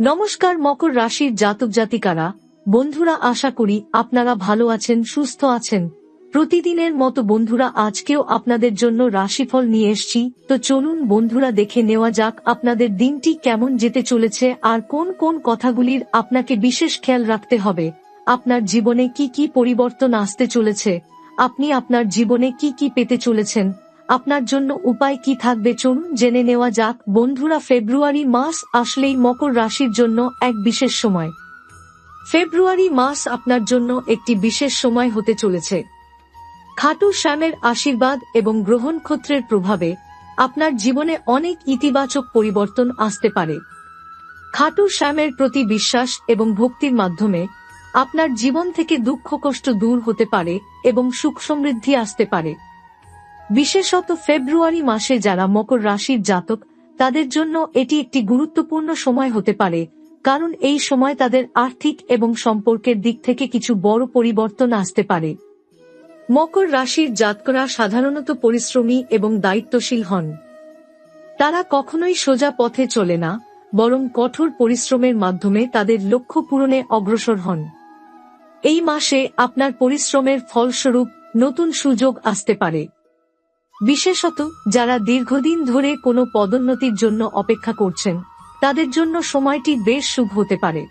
নমস্কার, মকর রাশির জাতক জাতিকারা। বন্ধুরা, আশা করি আপনারা ভালো আছেন, সুস্থ আছেন। প্রতিদিনের মতো বন্ধুরা, আজকেও আপনাদের জন্য রাশিফল নিয়ে এসছি। তো চলুন বন্ধুরা, দেখে নেওয়া যাক আপনাদের দিনটি কেমন যেতে চলেছে আর কোন কোন কথাগুলির আপনাকে বিশেষ খেয়াল রাখতে হবে। আপনার জীবনে কি কি পরিবর্তন আসতে চলেছে? আপনি আপনার জীবনে কি কি পেতে চলেছেন? আপনার জন্য উপায় কি থাকবে চলুন জেনে নেওয়া যাক। বন্ধুরা, ফেব্রুয়ারি মাস আসলেই মকর রাশির জন্য এক বিশেষ সময়। ফেব্রুয়ারি মাস আপনার জন্য একটি বিশেষ সময় হতে চলেছে। খাটু শ্যামের আশীর্বাদ এবং গ্রহণ ক্ষত্রের প্রভাবে আপনার জীবনে অনেক ইতিবাচক পরিবর্তন আসতে পারে। খাটু শ্যামের প্রতি বিশ্বাস এবং ভক্তির মাধ্যমে আপনার জীবন থেকে দুঃখ কষ্ট দূর হতে পারে এবং সুখ সমৃদ্ধি আসতে পারে। বিশেষত ফেব্রুয়ারি মাসে যারা মকর রাশির জাতক, তাদের জন্য এটি একটি গুরুত্বপূর্ণ সময় হতে পারে, কারণ এই সময় তাদের আর্থিক এবং সম্পর্কের দিক থেকে কিছু বড় পরিবর্তন আসতে পারে। মকর রাশির জাতকরা সাধারণত পরিশ্রমী এবং দায়িত্বশীল হন। তারা কখনোই সোজা পথে চলে না, বরং কঠোর পরিশ্রমের মাধ্যমে তাদের লক্ষ্য পূরণে অগ্রসর হন। এই মাসে আপনার পরিশ্রমের ফলস্বরূপ নতুন সুযোগ আসতে পারে। বিশেষত যারা দীর্ঘদিন ধরে কোনো পদোন্নতির জন্য অপেক্ষা করছেন, তাদের জন্য সময়টি বেশ শুভ হতে পারে।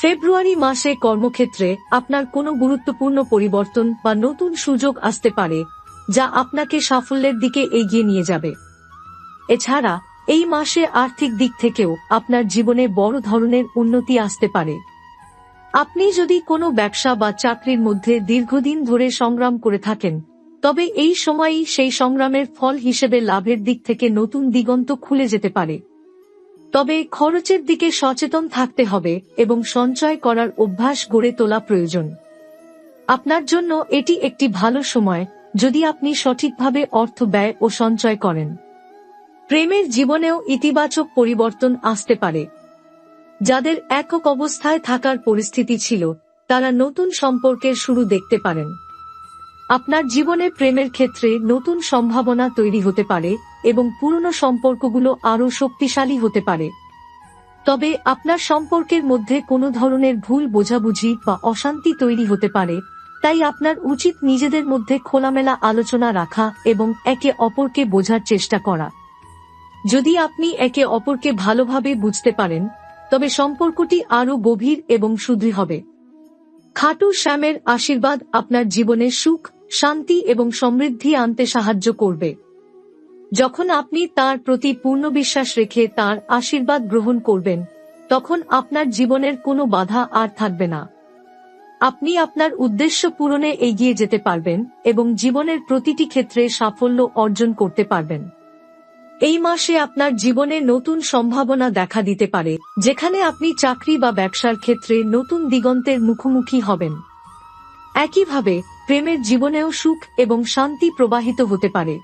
ফেব্রুয়ারি মাসে কর্মক্ষেত্রে আপনার কোনো গুরুত্বপূর্ণ পরিবর্তন বা নতুন সুযোগ আসতে পারে, যা আপনাকে সাফল্যের দিকে এগিয়ে নিয়ে যাবে। এছাড়া, এই মাসে আর্থিক দিক থেকেও আপনার জীবনে বড় ধরনের উন্নতি আসতে পারে। আপনি যদি কোনো ব্যবসা বা চাকরির মধ্যে দীর্ঘদিন ধরে সংগ্রাম করে থাকেন তবে এই সময়ই সেই সংগ্রামের ফল হিসেবে লাভের দিক থেকে নতুন দিগন্ত খুলে যেতে পারে। তবে খরচের দিকে সচেতন থাকতে হবে এবং সঞ্চয় করার অভ্যাস গড়ে তোলা প্রয়োজন। আপনার জন্য এটি একটি ভালো সময়, যদি আপনি সঠিকভাবে অর্থ ব্যয় ও সঞ্চয় করেন। প্রেমের জীবনেও ইতিবাচক পরিবর্তন আসতে পারে। যাদের একক অবস্থায় থাকার পরিস্থিতি ছিল, তারা নতুন সম্পর্কের শুরু দেখতে পারেন। আপনার জীবনে প্রেমের ক্ষেত্রে নতুন সম্ভাবনা তৈরি হতে পারে এবং পুরনো সম্পর্কগুলো আরও শক্তিশালী হতে পারে। তবে আপনার সম্পর্কের মধ্যে কোনো ধরনের ভুল বোঝাবুঝি বা অশান্তি তৈরি হতে পারে, তাই আপনার উচিত নিজেদের মধ্যে খোলামেলা আলোচনা রাখা এবং একে অপরকে বোঝার চেষ্টা করা। যদি আপনি একে অপরকে ভালোভাবে বুঝতে পারেন, তবে সম্পর্কটি আরও গভীর এবং সুদৃঢ় হবে। খাটু শ্যামের আশীর্বাদ আপনার জীবনে সুখ শান্তি এবং সমৃদ্ধি আনতে সাহায্য করবে। যখন আপনি তার প্রতি পূর্ণ বিশ্বাস রেখে তার আশীর্বাদ গ্রহণ করবেন, তখন আপনার জীবনের কোনো বাধা আর থাকবে না। আপনি আপনার উদ্দেশ্য পূরণে এগিয়ে যেতে পারবেন এবং জীবনের প্রতিটি ক্ষেত্রে সাফল্য অর্জন করতে পারবেন। এই মাসে আপনার জীবনে নতুন সম্ভাবনা দেখা দিতে পারে, যেখানে আপনি চাকরি বা ব্যবসার ক্ষেত্রে নতুন দিগন্তের মুখোমুখি হবেন। একইভাবে প্রেমের জীবনেও সুখ এবং শান্তি প্রবাহিত হতে পারে।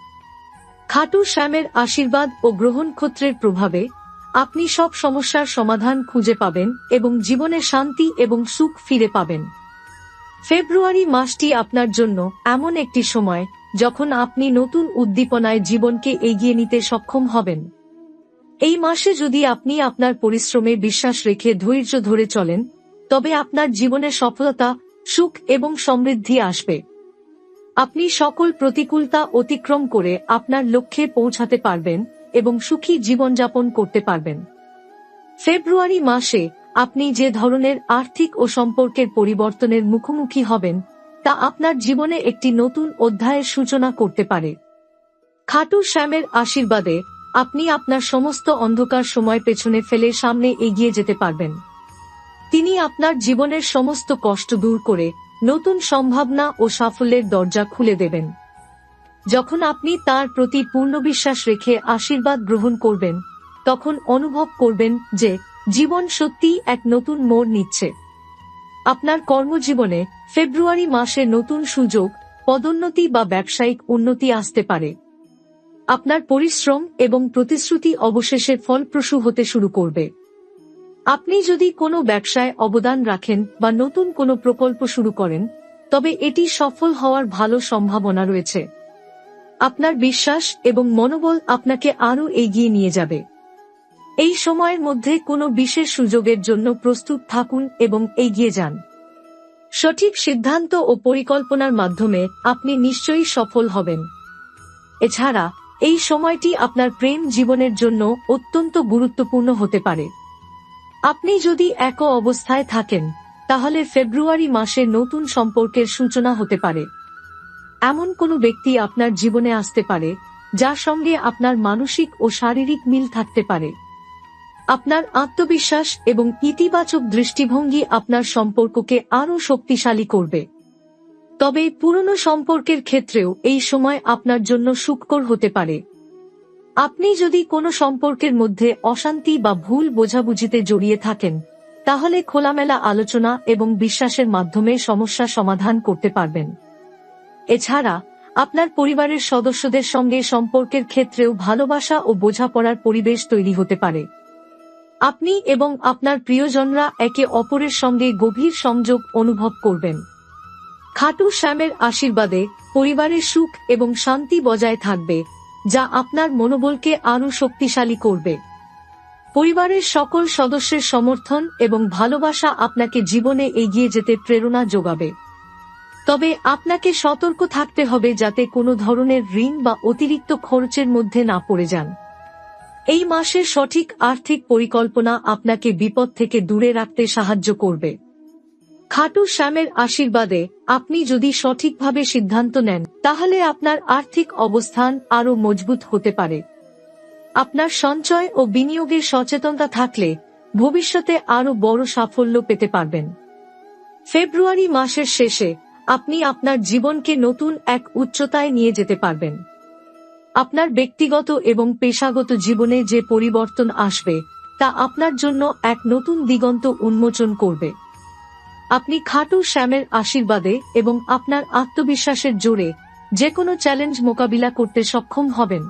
খাটু শ্যামের আশীর্বাদ ও গ্রহণ ক্ষত্রের প্রভাবে আপনি সব সমস্যার সমাধান খুঁজে পাবেন এবং জীবনে শান্তি এবং সুখ ফিরে পাবেন। ফেব্রুয়ারি মাসটি আপনার জন্য এমন একটি সময় যখন আপনি নতুন উদ্দীপনায় জীবনকে এগিয়ে নিতে সক্ষম হবেন। এই মাসে যদি আপনি আপনার পরিশ্রমে বিশ্বাস রেখে ধৈর্য ধরে চলেন, তবে আপনার জীবনে সফলতা সুখ এবং সমৃদ্ধি আসবে। আপনি সকল প্রতিকূলতা অতিক্রম করে আপনার লক্ষ্যে পৌঁছাতে পারবেন এবং সুখী জীবনযাপন করতে পারবেন। ফেব্রুয়ারি মাসে আপনি যে ধরনের আর্থিক ও সম্পর্কের পরিবর্তনের মুখোমুখি হবেন, তা আপনার জীবনে একটি নতুন অধ্যায়ের সূচনা করতে পারে। খাটু শ্যামের আশীর্বাদে আপনি আপনার সমস্ত অন্ধকার সময় পেছনে ফেলে সামনে এগিয়ে যেতে পারবেন। তিনি আপনার জীবনের সমস্ত কষ্ট দূর করে নতুন সম্ভাবনা ও সাফল্যের দরজা খুলে দেবেন। যখন আপনি তার প্রতি পূর্ণ বিশ্বাস রেখে আশীর্বাদ গ্রহণ করবেন, তখন অনুভব করবেন যে জীবন সত্যিই এক নতুন মোড় নিচ্ছে। আপনার কর্মজীবনে ফেব্রুয়ারি মাসে নতুন সুযোগ, পদোন্নতি বা ব্যবসায়িক উন্নতি আসতে পারে। আপনার পরিশ্রম এবং প্রতিশ্রুতি অবশেষে ফলপ্রসূ হতে শুরু করবে। আপনি যদি কোনো ব্যবসায় অবদান রাখেন বা নতুন কোনো প্রকল্প শুরু করেন, তবে এটি সফল হওয়ার ভালো সম্ভাবনা রয়েছে। আপনার বিশ্বাস এবং মনোবল আপনাকে আরও এগিয়ে নিয়ে যাবে। এই সময়ের মধ্যে কোনো বিশেষ সুযোগের জন্য প্রস্তুত থাকুন এবং এগিয়ে যান। সঠিক সিদ্ধান্ত ও পরিকল্পনার মাধ্যমে আপনি নিশ্চয়ই সফল হবেন। এছাড়া, এই সময়টি আপনার প্রেম জীবনের জন্য অত্যন্ত গুরুত্বপূর্ণ হতে পারে। আপনি যদি এক অবস্থায় থাকেন, তাহলে ফেব্রুয়ারি মাসে নতুন সম্পর্কের সূচনা হতে পারে। এমন কোনো ব্যক্তি আপনার জীবনে আসতে পারে, যার সঙ্গে আপনার মানসিক ও শারীরিক মিল থাকতে পারে। আপনার আত্মবিশ্বাস এবং ইতিবাচক দৃষ্টিভঙ্গি আপনার সম্পর্ককে আরও শক্তিশালী করবে। তবে পুরনো সম্পর্কের ক্ষেত্রেও এই সময় আপনার জন্য সুখকর হতে পারে। আপনি যদি কোনো সম্পর্কের মধ্যে অশান্তি বা ভুল বোঝাবুঝিতে জড়িয়ে থাকেন, তাহলে খোলামেলা আলোচনা এবং বিশ্বাসের মাধ্যমে সমস্যা সমাধান করতে পারবেন। এছাড়া, আপনার পরিবারের সদস্যদের সঙ্গে সম্পর্কের ক্ষেত্রেও ভালোবাসা ও বোঝাপড়ার পরিবেশ তৈরি হতে পারে। আপনি এবং আপনার প্রিয়জনরা একে অপরের সঙ্গে গভীর সংযোগ অনুভব করবেন। খাটু শ্যামের আশীর্বাদে পরিবারের সুখ এবং শান্তি বজায় থাকবে। যা আপনার মনোবলকে আরও শক্তিশালী করবে। পরিবারের সকল সদস্যের সমর্থন এবং ভালোবাসা আপনাকে জীবনে এগিয়ে যেতে প্রেরণা যোগাবে। তবে আপনাকে সতর্ক থাকতে হবে যাতে কোনো ধরনের ঋণ বা অতিরিক্ত খরচের মধ্যে না পড়ে যান। এই মাসের সঠিক আর্থিক পরিকল্পনা আপনাকে বিপদ থেকে দূরে রাখতে সাহায্য করবে। খাটু শ্যামের আশীর্বাদে আপনি যদি সঠিকভাবে সিদ্ধান্ত নেন, তাহলে আপনার আর্থিক অবস্থান আরও মজবুত হতে পারে। আপনার সঞ্চয় ও বিনিয়োগের সচেতনতা থাকলে ভবিষ্যতে আরও বড় সাফল্য পেতে পারবেন। ফেব্রুয়ারি মাসের শেষে আপনি আপনার জীবনকে নতুন এক উচ্চতায় নিয়ে যেতে পারবেন। আপনার ব্যক্তিগত এবং পেশাগত জীবনে যে পরিবর্তন আসবে, তা আপনার জন্য এক নতুন দিগন্ত উন্মোচন করবে। আপনি খাটু শ্যামের আশীর্বাদে এবং আপনার আত্মবিশ্বাসের জোরে যে কোনো চ্যালেঞ্জ মোকাবিলা করতে সক্ষম হবেন।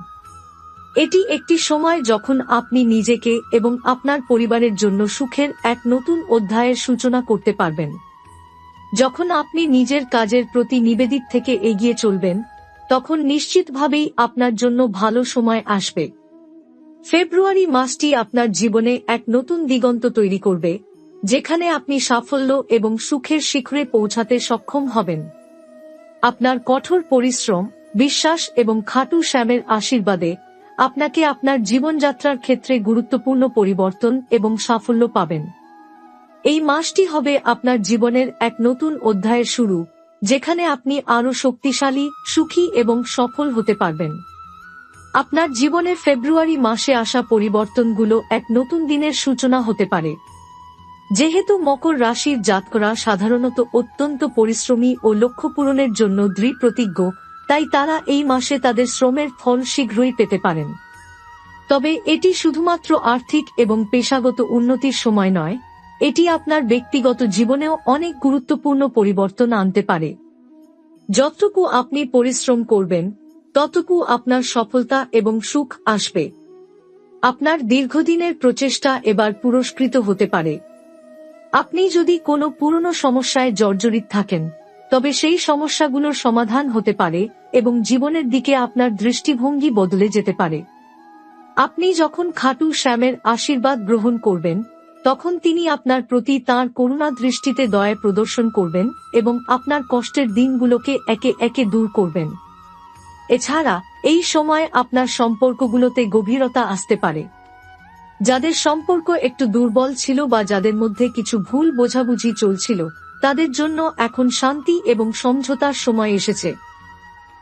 এটি একটি সময় যখন আপনি নিজেকে এবং আপনার পরিবারের জন্য সুখের এক নতুন অধ্যায়ের সূচনা করতে পারবেন। যখন আপনি নিজের কাজের প্রতি নিবেদিত থেকে এগিয়ে চলবেন, তখন নিশ্চিতভাবেই আপনার জন্য ভালো সময় আসবে। ফেব্রুয়ারি মাসটি আপনার জীবনে এক নতুন দিগন্ত তৈরি করবে যেখানে আপনি সাফল্য এবং সুখের শিখরে পৌঁছাতে সক্ষম হবেন। আপনার কঠোর পরিশ্রম, বিশ্বাস এবং খাটু শ্যামের আশীর্বাদে আপনাকে আপনার জীবনযাত্রার ক্ষেত্রে গুরুত্বপূর্ণ পরিবর্তন এবং সাফল্য পাবেন। এই মাসটি হবে আপনার জীবনের এক নতুন অধ্যায়ের শুরু, যেখানে আপনি আরও শক্তিশালী, সুখী এবং সফল হতে পারবেন। আপনার জীবনে ফেব্রুয়ারি মাসে আসা পরিবর্তনগুলো এক নতুন দিনের সূচনা হতে পারে। যেহেতু মকর রাশির জাতকরা সাধারণত অত্যন্ত পরিশ্রমী ও লক্ষ্য পূরণের জন্য দৃঢ় প্রতিজ্ঞ, তাই তারা এই মাসে তাদের শ্রমের ফল শীঘ্রই পেতে পারেন। তবে এটি শুধুমাত্র আর্থিক এবং পেশাগত উন্নতির সময় নয়, এটি আপনার ব্যক্তিগত জীবনেও অনেক গুরুত্বপূর্ণ পরিবর্তন আনতে পারে। যতটুকু আপনি পরিশ্রম করবেন, ততটুকু আপনার সফলতা এবং সুখ আসবে। আপনার দীর্ঘদিনের প্রচেষ্টা এবার পুরস্কৃত হতে পারে। আপনি যদি কোনো পুরনো সমস্যায় জর্জরিত থাকেন, তবে সেই সমস্যাগুলোর সমাধান হতে পারে এবং জীবনের দিকে আপনার দৃষ্টিভঙ্গি বদলে যেতে পারে। আপনি যখন খাটু শ্যামের আশীর্বাদ গ্রহণ করবেন, তখন তিনি আপনার প্রতি তাঁর করুণা দৃষ্টিতে দয়া প্রদর্শন করবেন এবং আপনার কষ্টের দিনগুলোকে একে একে দূর করবেন। এছাড়া, এই সময় আপনার সম্পর্কগুলোতে গভীরতা আসতে পারে। যাদের সম্পর্ক একটু দুর্বল ছিল বা যাদের মধ্যে কিছু ভুল বোঝাবুঝি চলছিল, তাদের জন্য এখন শান্তি এবং সমঝোতার সময় এসেছে।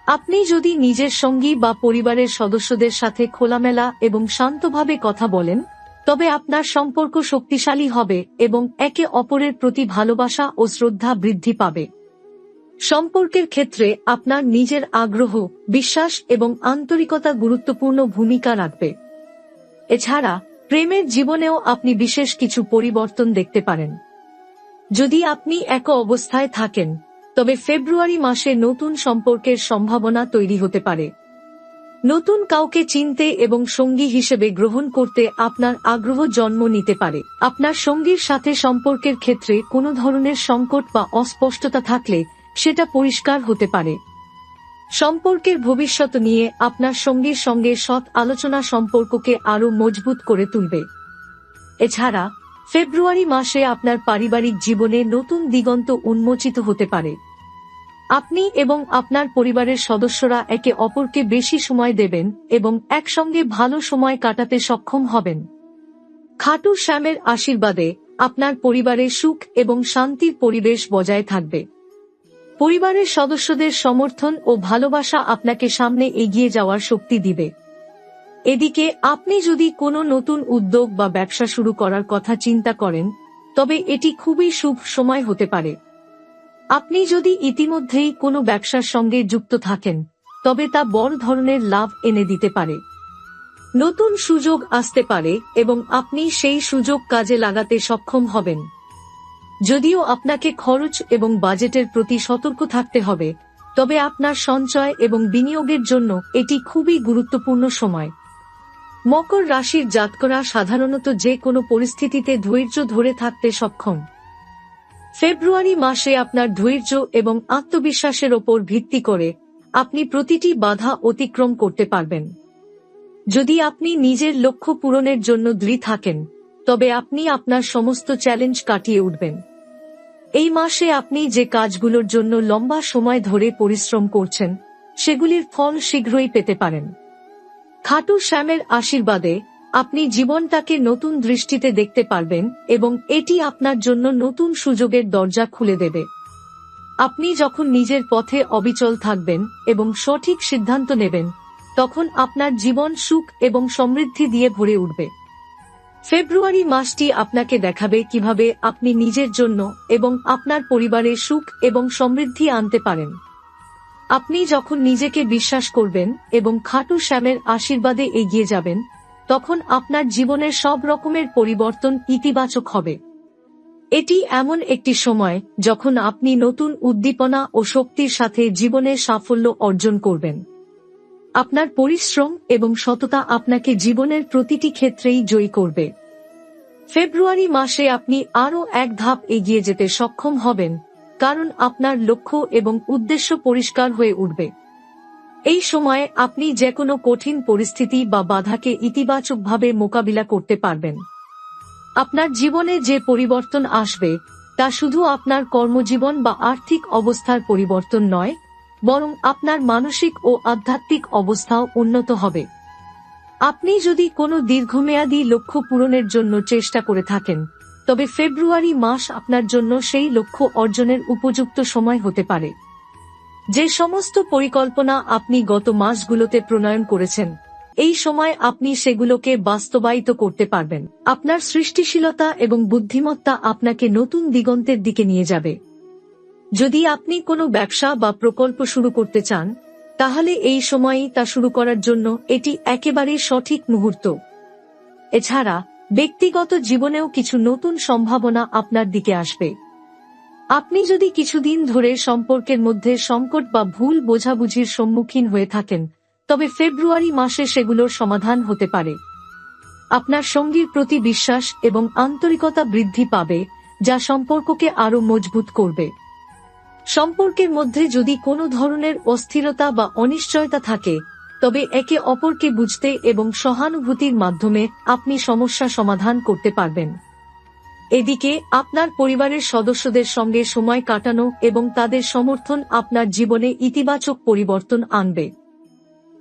আপনি যদি নিজের সঙ্গী বা পরিবারের সদস্যদের সাথে খোলামেলা এবং শান্তভাবে কথা বলেন, তবে আপনার সম্পর্ক শক্তিশালী হবে এবং একে অপরের প্রতি ভালোবাসা ও শ্রদ্ধা বৃদ্ধি পাবে। সম্পর্কের ক্ষেত্রে আপনার নিজের আগ্রহ, বিশ্বাস এবং আন্তরিকতা গুরুত্বপূর্ণ ভূমিকা রাখবে। এছাড়া প্রেমের জীবনেও আপনি বিশেষ কিছু পরিবর্তন দেখতে পারেন। যদি আপনি এক অবস্থায় থাকেন, তবে ফেব্রুয়ারি মাসে নতুন সম্পর্কের সম্ভাবনা তৈরি হতে পারে। নতুন কাউকে চিনতে এবং সঙ্গী হিসেবে গ্রহণ করতে আপনার আগ্রহ জন্ম নিতে পারে। আপনার সঙ্গীর সাথে সম্পর্কের ক্ষেত্রে কোনো ধরনের সংকট বা অস্পষ্টতা থাকলে সেটা পরিষ্কার হতে পারে। সম্পর্কের ভবিষ্যৎ নিয়ে আপনার সঙ্গীর সঙ্গে সৎ আলোচনা সম্পর্ককে আরও মজবুত করে তুলবে। এছাড়া, ফেব্রুয়ারি মাসে আপনার পারিবারিক জীবনে নতুন দিগন্ত উন্মোচিত হতে পারে। আপনি এবং আপনার পরিবারের সদস্যরা একে অপরকে বেশি সময় দেবেন এবং একসঙ্গে ভালো সময় কাটাতে সক্ষম হবেন। খাটু শ্যামের আশীর্বাদে আপনার পরিবারে সুখ এবং শান্তির পরিবেশ বজায় থাকবে। পরিবারের সদস্যদের সমর্থন ও ভালোবাসা আপনাকে সামনে এগিয়ে যাওয়ার শক্তি দিবে। এদিকে, আপনি যদি কোনো নতুন উদ্যোগ বা ব্যবসা শুরু করার কথা চিন্তা করেন, তবে এটি খুবই শুভ সময় হতে পারে। আপনি যদি ইতিমধ্যেই কোনো ব্যবসার সঙ্গে যুক্ত থাকেন, তবে তা বড় ধরনের লাভ এনে দিতে পারে। নতুন সুযোগ আসতে পারে এবং আপনি সেই সুযোগ কাজে লাগাতে সক্ষম হবেন। যদিও আপনাকে খরচ এবং বাজেটের প্রতি সতর্ক থাকতে হবে, তবে আপনার সঞ্চয় এবং বিনিয়োগের জন্য এটি খুবই গুরুত্বপূর্ণ সময়। মকর রাশির জাতকরা সাধারণত যে কোনো পরিস্থিতিতে ধৈর্য ধরে থাকতে সক্ষম। ফেব্রুয়ারি মাসে আপনার ধৈর্য এবং আত্মবিশ্বাসের ওপর ভিত্তি করে আপনি প্রতিটি বাধা অতিক্রম করতে পারবেন। যদি আপনি নিজের লক্ষ্য পূরণের জন্য দৃঢ় থাকেন, তবে আপনি আপনার সমস্ত চ্যালেঞ্জ কাটিয়ে উঠবেন। এই মাসে আপনি যে কাজগুলোর জন্য লম্বা সময় ধরে পরিশ্রম করছেন, সেগুলির ফল শীঘ্রই পেতে পারেন। খাটু শ্যামের আশীর্বাদে আপনি জীবনটাকে নতুন দৃষ্টিতে দেখতে পারবেন এবং এটি আপনার জন্য নতুন সুযোগের দরজা খুলে দেবে। আপনি যখন নিজের পথে অবিচল থাকবেন এবং সঠিক সিদ্ধান্ত নেবেন, তখন আপনার জীবন সুখ এবং সমৃদ্ধি দিয়ে ভরে উঠবে। ফেব্রুয়ারি মাসটি আপনাকে দেখাবে কীভাবে আপনি নিজের জন্য এবং আপনার পরিবারের সুখ এবং সমৃদ্ধি আনতে পারেন। আপনি যখন নিজেকে বিশ্বাস করবেন এবং খাটু শ্যামের আশীর্বাদে এগিয়ে যাবেন, তখন আপনার জীবনের সব রকমের পরিবর্তন ইতিবাচক হবে। এটি এমন একটি সময় যখন আপনি নতুন উদ্দীপনা ও শক্তির সাথে জীবনের সাফল্য অর্জন করবেন। আপনার পরিশ্রম এবং সততা আপনাকে জীবনের প্রতিটি ক্ষেত্রেই জয়ী করবে। ফেব্রুয়ারি মাসে আপনি আরও এক ধাপ এগিয়ে যেতে সক্ষম হবেন, কারণ আপনার লক্ষ্য এবং উদ্দেশ্য পরিষ্কার হয়ে উঠবে। এই সময়ে আপনি যে কোনো কঠিন পরিস্থিতি বা বাধাকে ইতিবাচকভাবে মোকাবিলা করতে পারবেন। আপনার জীবনে যে পরিবর্তন আসবে, তা শুধু আপনার কর্মজীবন বা আর্থিক অবস্থার পরিবর্তন নয় বরং আপনার মানসিক ও আধ্যাত্মিক অবস্থাও উন্নত হবে। আপনি যদি কোনো দীর্ঘমেয়াদী লক্ষ্য পূরণের জন্য চেষ্টা করে থাকেন, তবে ফেব্রুয়ারি মাস আপনার জন্য সেই লক্ষ্য অর্জনের উপযুক্ত সময় হতে পারে। যে সমস্ত পরিকল্পনা আপনি গত মাসগুলোতে প্রণয়ন করেছেন, এই সময় আপনি সেগুলোকে বাস্তবায়িত করতে পারবেন। আপনার সৃষ্টিশীলতা এবং বুদ্ধিমত্তা আপনাকে নতুন দিগন্তের দিকে নিয়ে যাবে। যদি আপনি কোনো ব্যবসা বা প্রকল্প শুরু করতে চান, তাহলে এই সময়েই তা শুরু করার জন্য এটি একেবারেই সঠিক মুহূর্ত। এছাড়া, ব্যক্তিগত জীবনেও কিছু নতুন সম্ভাবনা আপনার দিকে আসবে। আপনি যদি কিছুদিন ধরে সম্পর্কের মধ্যে সংকট বা ভুল বোঝাবুঝির সম্মুখীন হয়ে থাকেন, তবে ফেব্রুয়ারি মাসে সেগুলোর সমাধান হতে পারে। আপনার সঙ্গীর প্রতি বিশ্বাস এবং আন্তরিকতা বৃদ্ধি পাবে, যা সম্পর্ককে আরও মজবুত করবে। সম্পর্কের মধ্যে যদি কোনো ধরনের অস্থিরতা বা অনিশ্চয়তা থাকে, তবে একে অপরকে বুঝতে এবং সহানুভূতির মাধ্যমে আপনি সমস্যা সমাধান করতে পারবেন। এদিকে, আপনার পরিবারের সদস্যদের সঙ্গে সময় কাটানো এবং তাদের সমর্থন আপনার জীবনে ইতিবাচক পরিবর্তন আনবে।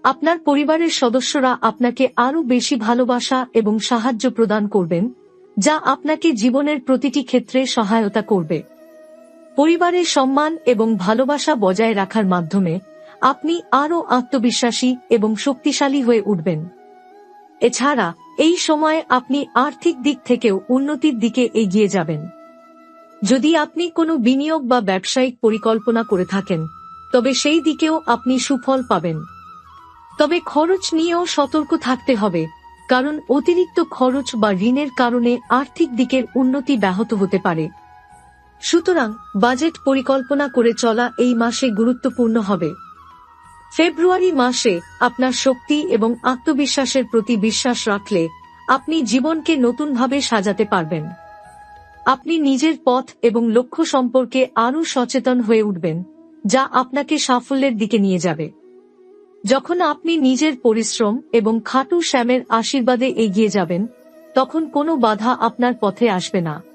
আপনার পরিবারের সদস্যরা আপনাকে আরও বেশি ভালোবাসা এবং সাহায্য প্রদান করবেন, যা আপনাকে জীবনের প্রতিটি ক্ষেত্রে সহায়তা করবে। পরিবারের সম্মান এবং ভালোবাসা বজায় রাখার মাধ্যমে আপনি আরও আত্মবিশ্বাসী এবং শক্তিশালী হয়ে উঠবেন। এছাড়া এই সময়ে আপনি আর্থিক দিক থেকেও উন্নতির দিকে এগিয়ে যাবেন। যদি আপনি কোনো বিনিয়োগ বা ব্যবসায়িক পরিকল্পনা করে থাকেন, তবে সেই দিকেও আপনি সুফল পাবেন। তবে খরচ নিয়েও সতর্ক থাকতে হবে, কারণ অতিরিক্ত খরচ বা ঋণের কারণে আর্থিক দিকের উন্নতি ব্যাহত হতে পারে। সুতরাং বাজেট পরিকল্পনা করে চলা এই মাসে গুরুত্বপূর্ণ হবে। ফেব্রুয়ারি মাসে আপনার শক্তি এবং আত্মবিশ্বাসের প্রতি বিশ্বাস রাখলে আপনি জীবনকে নতুনভাবে সাজাতে পারবেন। আপনি নিজের পথ এবং লক্ষ্য সম্পর্কে আরও সচেতন হয়ে উঠবেন, যা আপনাকে সাফল্যের দিকে নিয়ে যাবে। যখন আপনি নিজের পরিশ্রম এবং খাটু শ্যামের আশীর্বাদে এগিয়ে যাবেন, তখন কোনো বাধা আপনার পথে আসবে না।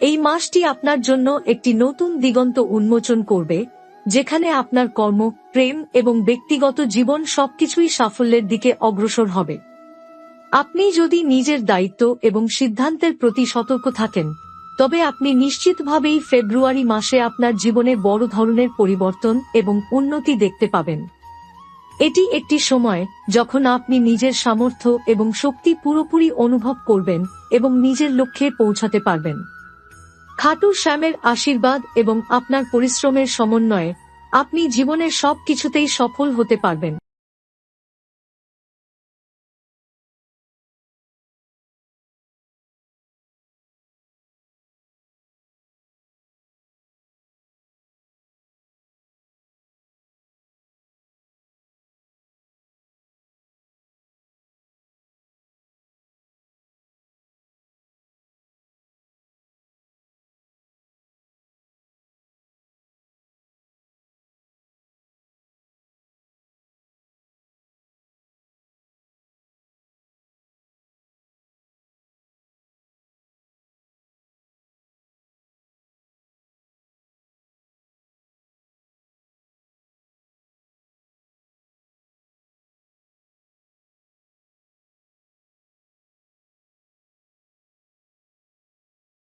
এই মাসটি আপনার জন্য একটি নতুন দিগন্ত উন্মোচন করবে, যেখানে আপনার কর্ম, প্রেম এবং ব্যক্তিগত জীবন সবকিছুই সাফল্যের দিকে অগ্রসর হবে। আপনি যদি নিজের দায়িত্ব এবং সিদ্ধান্তের প্রতি সতর্ক থাকেন, তবে আপনি নিশ্চিতভাবেই ফেব্রুয়ারি মাসে আপনার জীবনে বড় ধরনের পরিবর্তন এবং উন্নতি দেখতে পাবেন। এটি একটি সময় যখন আপনি নিজের সামর্থ্য এবং শক্তি পুরোপুরি অনুভব করবেন এবং নিজের লক্ষ্যে পৌঁছাতে পারবেন। খাটু শ্যামের আশীর্বাদ এবং আপনার পরিশ্রমের সমন্বয়ে আপনি জীবনের সব কিছুতেই সফল হতে পারবেন।